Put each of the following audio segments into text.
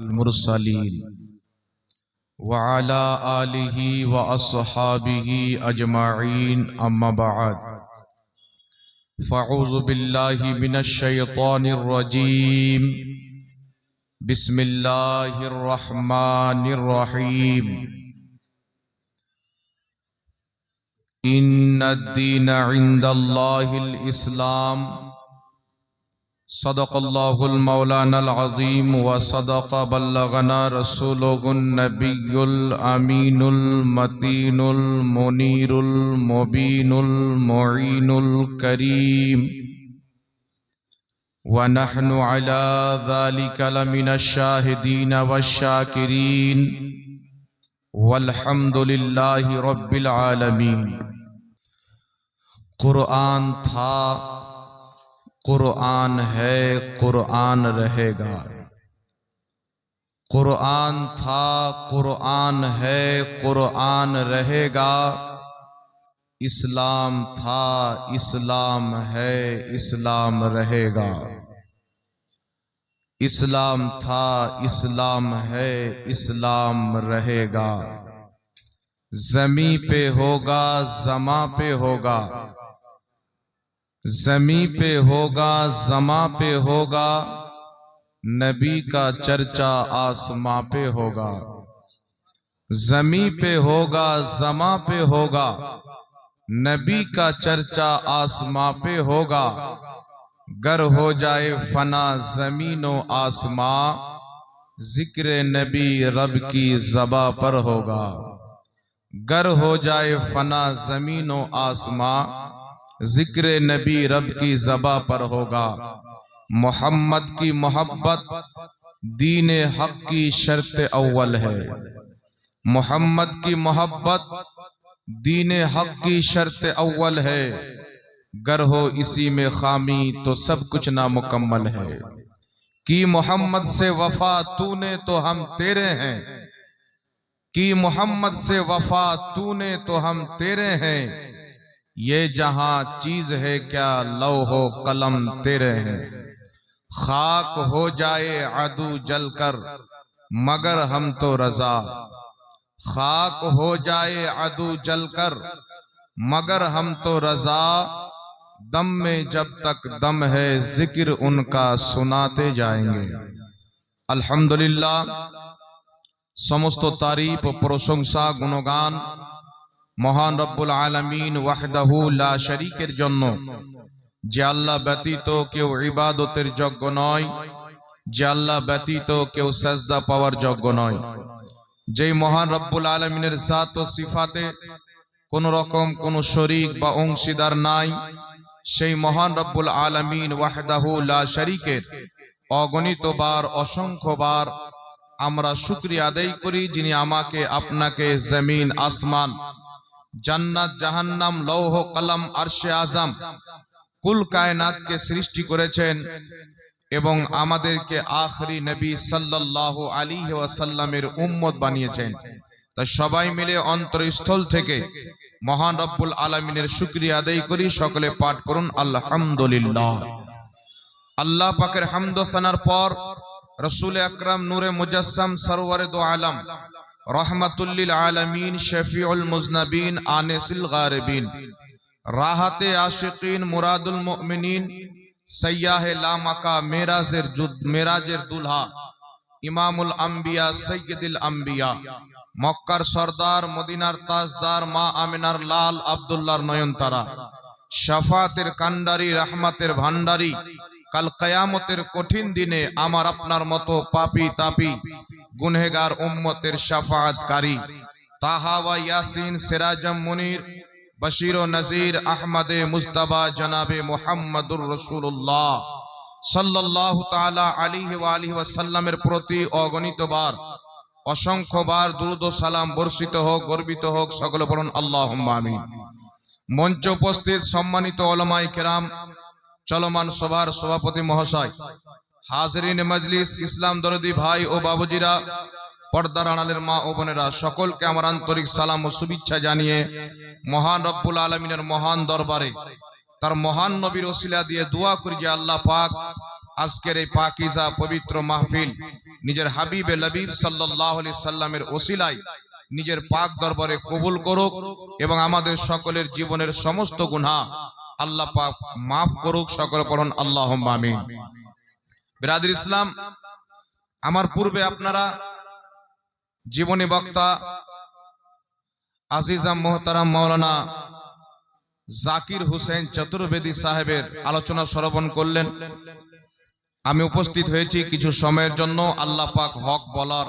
المرسلين وعلى آله وأصحابه أجمعين أما بعد. فأعوذ بالله من الشيطان الرجيم بسم الله الرحمن الرحيم إن الدين عند الله الإسلام صدق الله المولانا العظيم وصدق بلغنا رسوله النبي الأمين المتين المنير المبين المعين الكريم. ونحن على ذلك لمن الشاهدين والشاكرين. والحمد لله رب العالمين. قرآن تھا قرآن ہے، قرآن رہے گا۔ قرآن تھا، قرآن ہے، قرآن رہے گا۔ اسلام تھا، اسلام ہے، اسلام رہے گا۔ اسلام تھا، اسلام ہے، اسلام رہے گا۔ زمیں پہ ہوگا، زماں پہ ہوگا۔ زمیں پہ ہوگا، زماں پہ ہوگا، نبی کا چرچا آسماں پہ ہوگا۔ زمیں پہ ہوگا، زماں پہ ہوگا، نبی کا چرچا آسماں پہ ہوگا۔ گر ہو جائے فنا زمین و آسماں، ذکر نبی رب کی زبا پر ہوگا۔ گر ہو جائے فنا زمین و آسماں ذکر نبی رب کی زبا پر ہوگا۔ محمد کی محبت دین حق کی شرط اول ہے۔ محمد کی محبت دین حق کی شرط اول ہے۔ گر ہو اسی میں خامی تو سب کچھ نامکمل ہے۔ کی محمد سے وفا تو نے تو ہم تیرے ہیں۔ کی محمد سے وفا تو نے تو ہم تیرے ہیں۔ یہ جہاں چیز ہے کیا لوح و قلم تیرے ہیں۔ خاک ہو جائے عدو جل کر، مگر ہم تو رضا۔ خاک ہو جائے عدو جل کر، مگر ہم تو رضا۔ دم میں جب تک دم ہے، ذکر ان کا سناتے جائیں گے۔ الحمدللہ، سمست و تعریف پروسنسا گنوگان মহান রব্বুল আলমিন ওয়াহদাহু লা শরীকের জন্য যে আল্লাহ ব্যতীত কেউ ইবাদতের যোগ্য নয়, যে আল্লাহ ব্যতীত কেউ সাজদা পাওয়ার যোগ্য নয়। যেই মহান রব্বুল আলমিনের জাত ও সিফাতে কোন রকম কোন শরিক বা অংশীদার নাই, সেই মহান রব্বুল আলমিন ওয়াহদাহু লা শরীকের অগণিত বার, অসংখ্য বার আমরা শুক্রিয়া আদায় করি যিনি আমাকে, আপনাকে, জমিন, আসমান জান্নাত, জাহান্নাম, লৌহ, কলম, আরশে আজম কুল কায়নাতকে সৃষ্টি করেছেন এবং আমাদেরকে আখরি নবী সাল্লাল্লাহু আলী ওয়াসাল্লামের উম্মত বানিয়েছেন। তা সবাই মিলে অন্তরস্থল থেকে মহান রব্বুল আলামিনের শুকরিয়া আদায় করি। সকলে পাঠ করুন, আলহামদুলিল্লাহ। আল্লাহ পাকের হামদোসানার পর রসুল আকরাম নূরে মুজাসসাম সরওয়ারে দো আলম রহমাতুল্লিল আলমিন শফিউল মুজনবিন আনিসিল গারিবিন। রাহাতে আশিকিন মুরাদুল মুমিনিন সৈয়াহে লামাকা মেরাজের মেরাজের দুলহা। ইমামুল আম্বিয়া সৈয়দুল আম্বিয়া। মক্কার সর্দার, মদিনার তাজদার, মা আমিনার লাল আব্দুল্লাহর নয়নতারা। শাফাতের কান্ডারি রহমাতের ভান্ডারি কাল কয়ামতের কঠিন দিনে আমার আপনার মতো পাপি তাপি গুনহেগার উম্মতের শাফাতকারী তাহাওয়া ইয়াসিন সিরাজম মুনির বশির ও নজির আহমদে মুস্তাবা জনাবে মোহাম্মদুর রসুল্লাহ আলাইহি ওয়া আলিহি ওয়াসাল্লামের প্রতি অগণিতবার অসংখ্যবার দুরুদ সালাম বর্ষিত হোক, গর্বিত হোক, সকলে বলুন আল্লাহুম্মা আমিন। মঞ্চ উপস্থিত সম্মানিত ওলামাই কেরাম, চলমান সভার সভাপতি মহাশয় হাজরিন মজলিস, ইসলাম দরদি ভাই ও বাবুজিরা, পর্দার আড়ালের মা ও বোনেরা, সকলকে আমার আন্তরিক সালাম ও শুভেচ্ছা জানিয়ে মহান রব্বুল আলমিনের মহান দরবারে তার মহান নবীর ওসিলা দিয়ে দোয়া করি যে আল্লাহ পাক আজকের এই পাকিজা পবিত্র মাহফিল নিজের হাবিবে লবিব সাল্লাহ আলি সাল্লামের ওসিলায় নিজের পাক দরবারে কবুল করুক এবং আমাদের সকলের জীবনের সমস্ত গুনাহ আল্লাহ পাক মাফ করুক, সকল পড়ুন আল্লাহ আমিন। বিরাদির ইসলাম, আমার পূর্বে আপনারা জীবনী বক্তা আজিজাম মোহতারাম মৌলানা জাকির হুসেন চতুর্বেদী সাহেবের আলোচনা শ্রবণ করলেন। আমি উপস্থিত হয়েছি কিছু সময়ের জন্য আল্লাহ পাক হক বলার,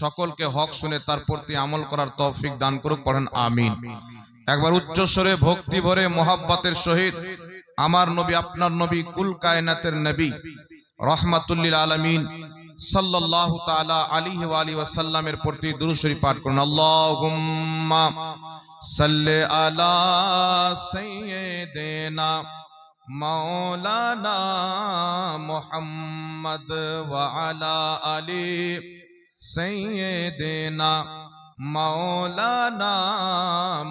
সকলকে হক শুনে তার প্রতি আমল করার তৌফিক দান করুক, পড়েন, আমিন। একবার উচ্চস্বরে ভক্তি ভরে মোহাব্বতের সহিত আমার নবী, আপনার নবী কুল কায়নাতের নবী রহমাতুল্লিল আলমিন সাল্লাল্লাহু তাআলা আলাইহি ওয়া আলিহি ওয়াসাল্লামের প্রতি দুরূদ শরীফ পাঠ করুন। আল্লাহুম্মা সাল্লি আলা সাইয়্যিদিনা মাওলানা মুহাম্মদ ওয়া আলা আলি সাইয়্যিদিনা মাওলানা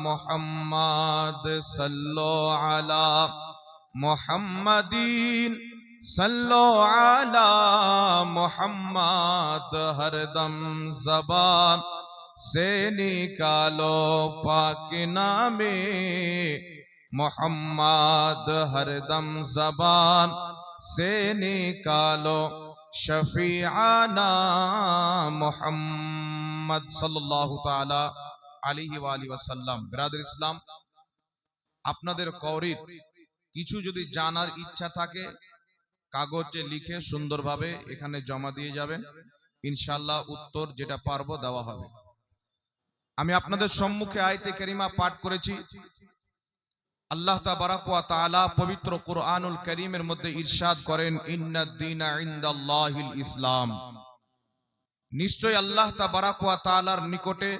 মুহাম্মদ সাল্লু আলা মুহাম্মাদিন सल्लो आला मोहम्मद हरदम जबान से निकालो पाक नामे मोहम्मद हरदम जबान से निकालो शफीआना मोहम्मद सल्लल्लाहु ताला আলিহি আলী ওয়াসাল্লাম বিরাদের ইসলাম আপনাদের কৌরির কিছু যদি জানার ইচ্ছা থাকে কাগজে লিখে সুন্দরভাবে এখানে জমা দিয়ে যাবেন ইনশাল্লাহ উত্তর যেটা পারব দেওয়া হবে। আমি আপনাদের সম্মুখে আয়তে করিমা পাঠ করেছি। আল্লাহ তাবারাকুয়া পবিত্র কোরআনুল করিমের মধ্যে ইরশাদ করেন ইন্নাদ-দীনা ইসলাম। নিশ্চয় আল্লাহ তাবারাক ওয়া তাআলার নিকটে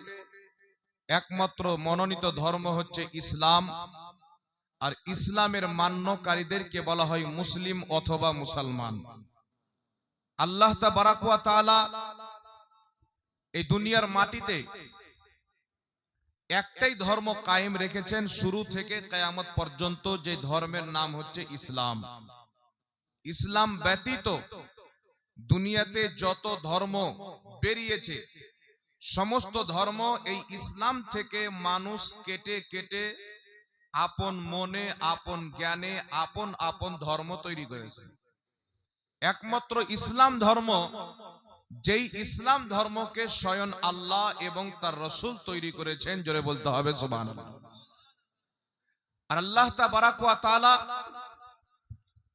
একমাত্র মনোনীত ধর্ম হচ্ছে ইসলাম। আর ইসলামের মান্যকারীদেরকে বলা হয় মুসলিম অথবা মুসলমান। আল্লাহ তাআলা এই দুনিয়ার মাটিতে একটাই ধর্ম কায়েম রেখেছেন শুরু থেকে কেয়ামত পর্যন্ত, যে ধর্মের নাম হচ্ছে ইসলাম। ইসলাম ব্যতীত দুনিয়াতে যত ধর্ম বেরিয়েছে, সমস্ত ধর্ম এই ইসলাম থেকে মানুষ কেটে কেটে আপন মনে, আপন জ্ঞানে, আপন আপন ধর্ম তৈরি করেছে। একমাত্র ইসলাম ধর্ম, যেই ইসলাম ধর্মকে স্বয়ং আল্লাহ এবং তার রসুল তৈরি করেছেন, জোরে বলতে হবে সুবান আর আল্লাহ তাবারাকুয়া তাআলা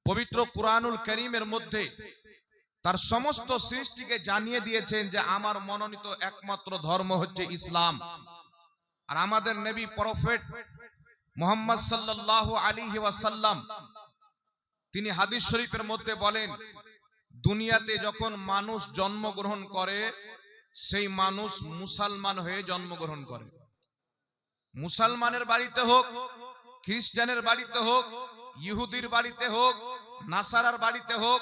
পবিত্র কুরআনুল করিমের মধ্যে তার সমস্ত সৃষ্টিকে জানিয়ে দিয়েছেন যে আমার মনোনীত একমাত্র ধর্ম হচ্ছে ইসলাম। আর আমাদের নবী প্রফেট মোহাম্মদ সাল্লাল্লাহু আলী ওয়াসাল্লাম, তিনি হাদিস শরীফের মধ্যে বলেন, দুনিয়াতে যখন মানুষ জন্মগ্রহণ করে, সেই মানুষ মুসলমান হয়ে জন্মগ্রহণ করে। মুসলমানের বাড়িতে হোক, খ্রিস্টানের বাড়িতে হোক, ইহুদির বাড়িতে হোক, নাসারার বাড়িতে হোক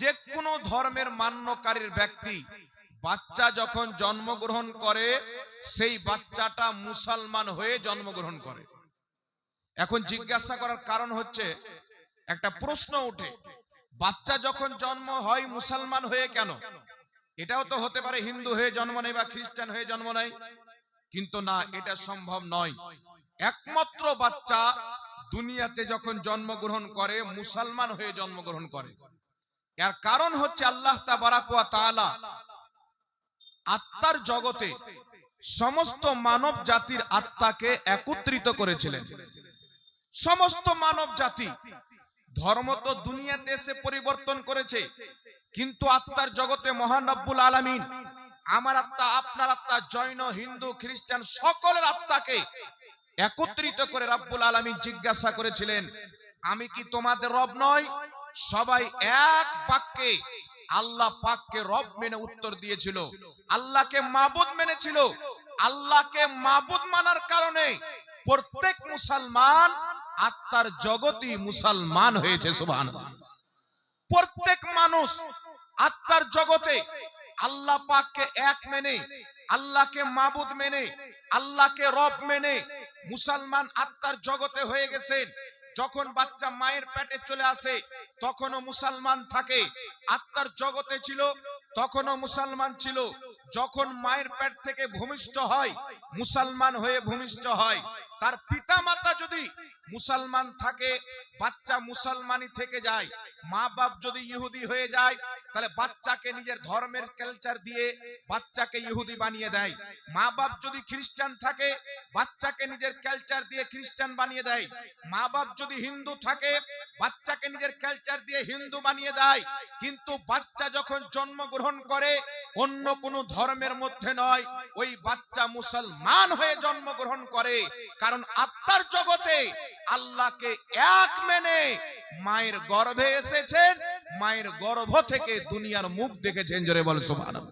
যে কোনো ধর্মের মান্যকারীর ব্যক্তি, বাচ্চা যখন জন্মগ্রহণ করে, সেই বাচ্চাটা মুসলমান হয়ে জন্মগ্রহণ করে। এখন জিজ্ঞাসা করার কারণ হচ্ছে, একটা প্রশ্ন উঠে, বাচ্চা যখন জন্ম হয় মুসলমান হয়ে কেন? এটাও তো হতে পারে হিন্দু হয়ে জন্ম নেয় বা খ্রিস্টান হয়ে জন্ম নেয়, কিন্তু না, এটা সম্ভব নয়। একমাত্র বাচ্চা দুনিয়াতে যখন জন্মগ্রহণ করে, মুসলমান হয়ে জন্মগ্রহণ করে। এর কারণ হচ্ছে আল্লাহ তাআলা আত্মার জগতে সমস্ত মানব জাতির আত্মাকে একত্রিত করেছিলেন। সমস্ত মানব জাতি, ধর্ম তো দুনিয়াতে এসে পরিবর্তন করেছে, কিন্তু আত্মার জগতে মহান রব্বুল আলামিন, আমার আত্মা, আপনার আত্মা, জৈন, হিন্দু, খ্রিস্টান, সকলের আত্মাকে একত্রিত করে রব্বুল আলামিন জিজ্ঞাসা করেছিলেন, আমি কি তোমাদের রব নয় সবাই এক বাক্যে আল্লাহ পাককে রব মেনে উত্তর দিয়েছিল, আল্লাহকে মাবুদ মেনেছিল, আল্লাহকে মাবুদ মানার কারণে প্রত্যেক মুসলমান আত্মার জগতই মুসলমান হয়েছে সুবহান প্রত্যেক মানুষ আত্মার জগতে আল্লাহ পাককে এক মেনে, আল্লাহকে মাবুদ মেনে, আল্লাহকে রব মেনে মুসলমান আত্মার জগতে হয়ে গেছেন। যখন বাচ্চা মায়ের পেটে চলে আসে, তখনও মুসলমান থাকে। আত্মার জগতে ছিল, তখনও মুসলমান ছিল। যখন মায়ের পেট থেকে ভূমিষ্ঠ হয়, মুসলমান হয়ে ভূমিষ্ঠ হয়, তার পিতা মাতা যদি মুসলমান থাকে, বাচ্চা মুসলমানই থেকে যায় মা বাপ যদি ইহুদি হয়ে যায় তাহলে বাচ্চাকে নিজের ধর্মের কালচার দিয়ে বাচ্চাকে ইহুদি বানিয়ে দেয়। মা বাপ যদি খ্রিস্টান থাকে, বাচ্চাকে নিজের কালচার দিয়ে খ্রিস্টান বানিয়ে দেয়। মা বাপ যদি হিন্দু থাকে, বাচ্চাকে নিজের কালচার দিয়ে হিন্দু বানিয়ে দেয়। কিন্তু বাচ্চা যখন জন্মগ্রহণ করে, অন্য কোনো ধর্মের মধ্যে নয়। ওই বাচ্চা মুসলমান হয়ে জন্মগ্রহণ করে। কারণ আত্মার জগতে আল্লাহকে এক মেনে মায়ের গর্ভে এসেছেন মায়ের গর্ভ থেকে দুনিয়ার মুখ দেখেছেন জোরে বল সুবহানাল্লাহ।